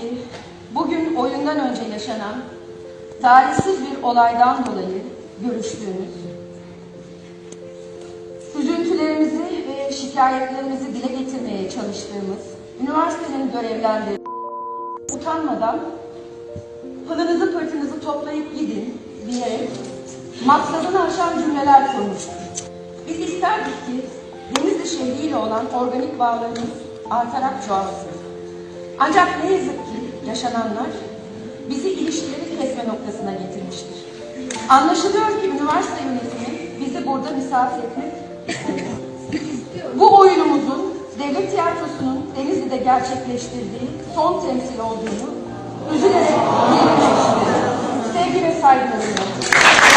ki bugün oyundan önce yaşanan talihsiz bir olaydan dolayı görüştüğümüz, üzüntülerimizi ve şikayetlerimizi dile getirmeye çalıştığımız, üniversitenin görevlendirdiği, utanmadan pılınızı pırtınızı toplayıp gidin diyerek maksadını aşan cümleler kurmuştur. Biz isterdik ki Denizli şehriyle olan organik bağlarımız artarak çoğalsın. Ancak ne yazık ki yaşananlar bizi ilişkileri kesme noktasına getirmiştir. Anlaşılıyor ki üniversite yönetimi bizi burada misafir etmek. Bu oyunumuzun devlet tiyatrosunun Denizli'de gerçekleştirdiği son temsil olduğunu üzülerek isterim. Sevgi ve saygılarımla.